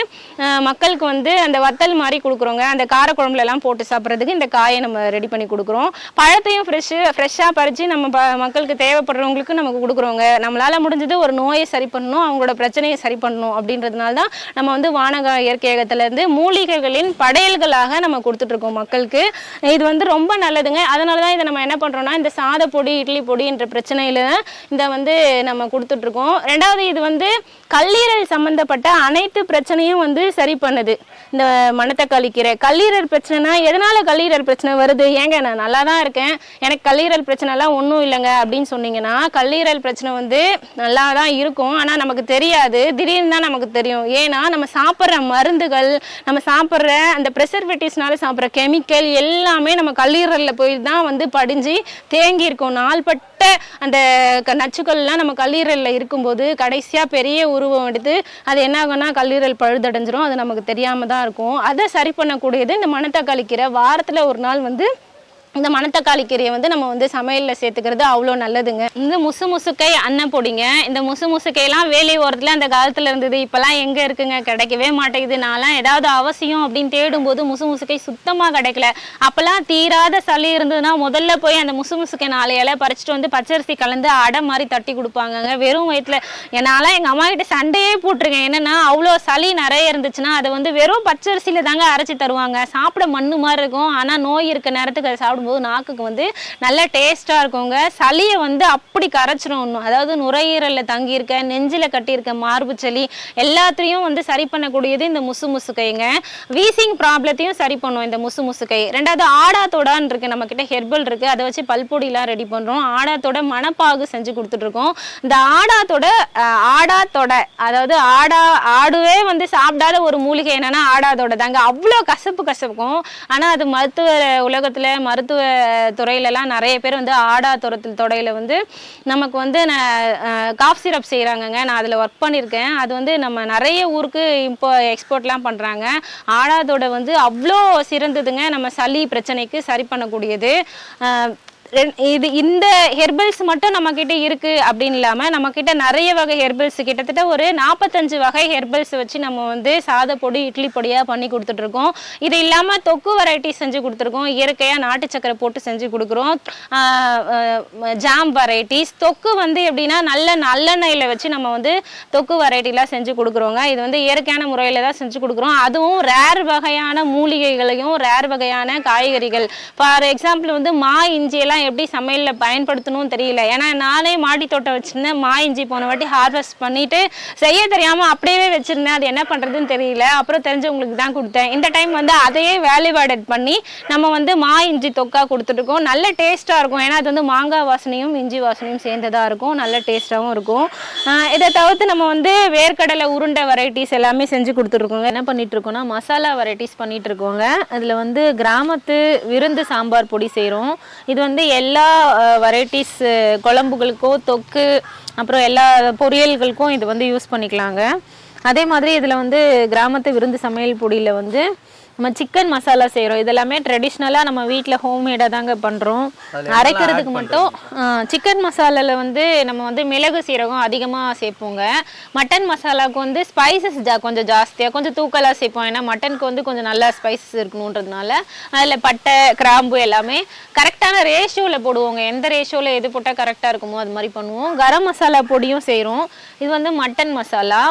மக்களுக்கு வந்து அந்த வத்தல் மாதிரி கொடுக்குறோங்க. அந்த காரக்குழம்புலலாம் போட்டு சாப்பிட்றதுக்கு இந்த காயை நம்ம ரெடி பண்ணி கொடுக்குறோம். பழத்தையும் ஃப்ரெஷ்ஷு ஃப்ரெஷ்ஷாக பறித்து நம்ம ப மக்களுக்கு தேவைப்படுறவங்களுக்கு நமக்கு கொடுக்குறோங்க. நம்மளால் முடிஞ்சது ஒரு நோயை சரி பண்ணணும் அவங்களோட பிரச்சனையை சரி பண்ணணும் அப்படின்றதுனால தான் நம்ம வந்து வானகா இயற்கையகத்துலேருந்து மூலிகைகளின் படையல்களாக நம்ம கொடுத்துட்ருக்கோம் மக்களுக்கு. இது வந்து ரொம்ப நல்லதுங்க. அதனால தான் இதை நம்ம என்ன பண்ணுறோம்னா இந்த சாத பொடி இட்லி பொடி என்ற பிரச்சனையில் இந்த வந்து நம்ம கொடுத்துட்ருக்கோம். ரெண்டாவது இது வந்து கல்லீரல் சம்மந்தப்பட்ட அனைத்து பிரச்சனையும் வந்து சரி பண்ணுது. இந்த மனத்தை கழிக்கிற கல்லீரல் பிரச்சனைனா எதனால் கல்லீரல் பிரச்சனை வருது? ஏங்க நான் நல்லா தான் இருக்கேன். எனக்கு கல்லீரல் பிரச்சனைலாம் ஒன்றும் இல்லைங்க அப்படின்னு சொன்னீங்கன்னா கல்லீரல் பிரச்சனை வந்து நல்லா தான் இருக்கும். ஆனால் நமக்கு தெரியாது. திடீர்னு தான் நமக்கு தெரியும். ஏன்னா நம்ம சாப்பிட்ற மருந்துகள் நம்ம சாப்பிட்ற அந்த ப்ரெசர்வேட்டிவ்ஸ்னால சாப்பிட்ற கெமிக்கல் எல்லாமே நம்ம கல்லீரலில் போய் தான் வந்து படிஞ்சு தேங்கி இருக்கும் நாள்பட்ட அந்த க- நச்சுக்கள்லாம் நம்ம கல்லீரலில் இருக்கும்போது கடைசியாக பெரிய உருவம் எடுத்து அது என்ன ஆகும்னா கல்லீரல் பழுதடைஞ்சிரும். அது நமக்கு தெரியாமல் தான் இருக்கும். அதை சரி பண்ணக்கூடியது இந்த மணத்தக்காளி கீரை. வாரத்தில் ஒரு நாள் வந்து இந்த மணத்தக்காளி கீரையை வந்து நம்ம வந்து சமையலில் சேர்த்துக்கிறது அவ்வளோ நல்லதுங்க. இந்த முசு முசுக்கை அன்ன பொடிங்க இந்த முசு முசுக்கையெல்லாம் வேலி ஓரத்தில் அந்த காலத்தில் இருந்தது இப்போல்லாம் எங்கே இருக்குங்க? கிடைக்கவே மாட்டேங்குது. நான்லாம் ஏதாவது அவசியம் அப்படின்னு தேடும்போது முசு முசுக்கை சுத்தமாக கிடைக்கல. அப்போல்லாம் தீராத சளி இருந்ததுன்னா முதல்ல போய் அந்த முசு முசுக்கை நாலு இலை பறிச்சுட்டு வந்து பச்சரிசி கலந்து அடை மாதிரி தட்டி கொடுப்பாங்கங்க. வெறும் வயிற்றில் என்னால் எங்கள் அம்மா கிட்ட சண்டையே போட்டிருக்கேன். என்னென்னா அவ்வளோ சளி நிறைய இருந்துச்சுன்னா அதை வந்து வெறும் பச்சரிசியில் தாங்க அரைச்சி தருவாங்க. சாப்பிட மண்ணு மாதிரி இருக்கும். ஆனால் நோய் இருக்க நேரத்துக்கு அதை சாப்பிடும்போது நாக்குக்கு வந்து நல்ல டேஸ்ட்டாக இருக்குங்க. சளியை வந்து அப்படி கரைச்சிரும் ஒன்று அதாவது நுரையீரலில் தங்கியிருக்க நெஞ்சில் கட்டியிருக்க மார்பு சளி எல்லாத்தையும் வந்து சரி பண்ணக்கூடியது இந்த முசு முசுக்கைங்க வீசிங் ப்ராப்ளத்தையும் சரி பண்ணும் இந்த முசு முசுக்கை ரெண்டாவது ஆடாத்தோடான்னு இருக்குது நம்ம கிட்ட ஹெர்பல் இருக்குது அதை வச்சு பல்பொடிலாம் ரெடி பண்ணுறோம் ஆடாத்தோட மணப்பாகு செஞ்சு கொடுத்துட்ருக்கோம். இந்த ஆடாத்தோட ஆடாத்தோட அதாவது ஆடா ஆடுவே வந்து சாப்பிடாத ஒரு மூலிகை என்னென்னா ஆடாதோட தாங்க. அவ்வளோ கசப்பு கசப்புக்கும் ஆனால் அது மருத்துவ உலகத்தில் மருத்துவ துறையிலலாம் நிறைய பேர் வந்து ஆடா துரத்தில் தொடையில் வந்து நமக்கு வந்து காஃப் சிரப் செய்கிறாங்கங்க நான் அதில் ஒர்க் பண்ணியிருக்கேன் அது வந்து நம்ம நிறைய ஊருக்கு இப்போ எக்ஸ்போர்ட்லாம் பண்ணுறாங்க ஆடாதோட வந்து அவ்வளோ சிறந்ததுங்க. நம்ம சளி பிரச்சனைக்கு சரி பண்ணக்கூடியது. இது இந்த ஹெர்பல்ஸ் மட்டும் நம்ம கிட்ட இருக்கு அப்படின்னு இல்லாம நம்ம கிட்ட நிறைய வகை ஹெர்பல்ஸ் கிட்டத்தட்ட ஒரு நாற்பத்தஞ்சு வகை ஹெர்பல்ஸ் வச்சு நம்ம வந்து சாத பொடி இட்லி பொடியா பண்ணி கொடுத்துட்டு இருக்கோம் இது இல்லாம தொக்கு வெரைட்டி செஞ்சு கொடுத்துருக்கோம். இயற்கையா நாட்டு சக்கரை போட்டு செஞ்சு கொடுக்குறோம். ஜாம் வெரைட்டிஸ் தொக்கு வந்து எப்படின்னா நல்ல நல்லெண்ணெயில வச்சு நம்ம வந்து தொக்கு வெரைட்டிலாம் செஞ்சு கொடுக்குறோங்க. இது வந்து இயற்கையான முறையில தான் செஞ்சு கொடுக்குறோம். அதுவும் ரேர் வகையான மூலிகைகளையும் ரேர் வகையான காய்கறிகள். ஃபார் எக்ஸாம்பிள் வந்து மா இஞ்சியெல்லாம் எல்லாம் எப்படி சமையலில் பயன்படுத்தணும்னு தெரியல. ஏன்னா நானே மாடி தோட்டம் வச்சுருந்தேன். மா இஞ்சி போன வாட்டி ஹார்வெஸ்ட் பண்ணிட்டு செய்ய தெரியாமல் அப்படியே வச்சுருந்தேன். அது என்ன பண்ணுறதுன்னு தெரியல. அப்புறம் தெரிஞ்சவங்களுக்கு தான் கொடுத்தேன். இந்த டைம் வந்து அதையே வேல்யூவேடட் பண்ணி நம்ம வந்து மா இஞ்சி தொக்கா கொடுத்துருக்கோம் நல்ல டேஸ்ட்டாக இருக்கும். ஏன்னா அது வந்து மாங்காய் வாசனையும் இஞ்சி வாசனையும் சேர்ந்ததாக இருக்கும். நல்ல டேஸ்ட்டாகவும் இருக்கும். இதை தவிர்த்து நம்ம வந்து வேர்க்கடலை உருண்டை வெரைட்டிஸ் எல்லாமே செஞ்சு கொடுத்துருக்கோங்க என்ன பண்ணிட்டு இருக்கோம்னா மசாலா வெரைட்டிஸ் பண்ணிட்டு இருக்கோங்க அதில் வந்து கிராமத்து விருந்து சாம்பார் பொடி செய்கிறோம் இது வந்து எல்லா வெரைட்டிஸ் குழம்புகளுக்கும் தொக்கு அப்புறம் எல்லா பொரியல்களுக்கும் இது வந்து யூஸ் பண்ணிக்கலாங்க. அதே மாதிரி இதில் வந்து கிராமத்து விருந்து சமையல் பொடியில் வந்து நம்ம சிக்கன் மசாலா செய்கிறோம் இதெல்லாமே ட்ரெடிஷ்னலாக நம்ம வீட்டில் ஹோம்மேடாக தாங்க பண்ணுறோம் அரைக்கிறதுக்கு மட்டும் சிக்கன் மசாலாவில் வந்து நம்ம வந்து மிளகு சீரகம் அதிகமாக சேர்ப்போங்க. மட்டன் மசாலாவுக்கு வந்து ஸ்பைசஸ் ஜா கொஞ்சம் ஜாஸ்தியாக கொஞ்சம் தூக்கலாக சேர்ப்போம். ஏன்னா மட்டனுக்கு வந்து கொஞ்சம் நல்லா ஸ்பைசஸ் இருக்கணுன்றதுனால அதில் பட்டை கிராம்பு எல்லாமே கரெக்டான ரேஷியோவில் போடுவோங்க. எந்த ரேஷியோவில் எது போட்டால் கரெக்டாக இருக்குமோ அது மாதிரி பண்ணுவோம். கரம் மசாலா பொடியும் செய்கிறோம் இது வந்து மட்டன் மசாலா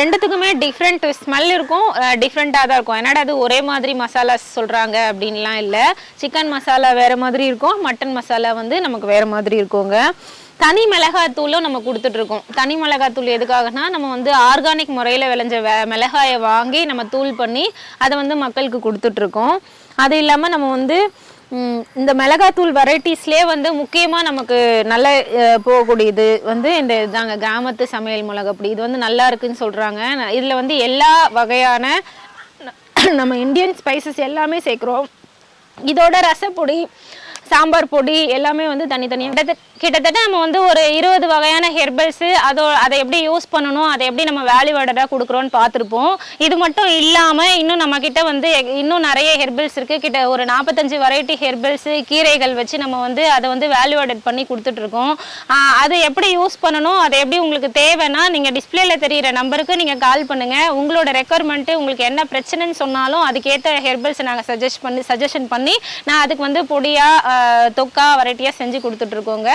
ரெண்டுத்துக்குமே டிஃப்ரெண்ட் ஸ்மெல் இருக்கும். டிஃப்ரெண்ட்டாக தான் இருக்கும். என்னடா அது ஒரே மாதிரி மசாலாஸ் சொல்கிறாங்க அப்படின்லாம் இல்லை. சிக்கன் மசாலா வேறு மாதிரி இருக்கும். மட்டன் மசாலா வந்து நமக்கு வேறு மாதிரி இருக்குங்க. தனி மிளகாத்தூளும் நம்ம கொடுத்துட்ருக்கோம் தனி மிளகாத்தூள் எதுக்காகனா நம்ம வந்து ஆர்கானிக் முறையில் விளைஞ்ச வே மிளகாயை வாங்கி நம்ம தூள் பண்ணி அதை வந்து மக்களுக்கு கொடுத்துட்ருக்கோம் அது இல்லாமல் நம்ம வந்து இந்த மிளகாத்தூள் வெரைட்டிஸ்லேயே வந்து முக்கியமாக நமக்கு நல்ல போகக்கூடியது வந்து இந்த இதாங்க கிராமத்து சமையல் மிளகாப்பொடி. இது வந்து நல்லா இருக்குன்னு சொல்கிறாங்க இதில் வந்து எல்லா வகையான நம்ம இந்தியன் ஸ்பைசஸ் எல்லாமே சேர்க்குறோம். இதோட ரசப்பொடி சாம்பார் பொடி எல்லாமே வந்து தனித்தனியாக கிட்டத்தட்ட கிட்டத்தட்ட நம்ம வந்து ஒரு இருபது வகையான ஹெர்பல்ஸு அதோ அதை எப்படி யூஸ் பண்ணணும் அதை எப்படி நம்ம வேல்யூவேடடாக கொடுக்குறோன்னு பார்த்துருப்போம். இது மட்டும் இல்லாமல் இன்னும் நம்ம வந்து இன்னும் நிறைய ஹெர்பல்ஸ் இருக்குது கிட்ட ஒரு நாற்பத்தஞ்சு வெரைட்டி ஹெர்பல்ஸு கீரைகள் வச்சு நம்ம வந்து அதை வந்து வேல்யூவேடட் பண்ணி கொடுத்துட்ருக்கோம். அது எப்படி யூஸ் பண்ணணும் அதை எப்படி உங்களுக்கு தேவைன்னா நீங்கள் டிஸ்பிளேல தெரியிற நம்பருக்கு நீங்கள் கால் பண்ணுங்கள் உங்களோட ரெக்குவயர்மெண்ட்டு உங்களுக்கு என்ன பிரச்சனைன்னு சொன்னாலும் அதுக்கேற்ற ஹெர்பல்ஸை நாங்கள் சஜஸ்ட் பண்ணி சஜஷன் பண்ணி நான் அதுக்கு வந்து பொடியாக தொக்கா வெரைட்டியாக செஞ்சு கொடுத்துட்ருக்கோங்க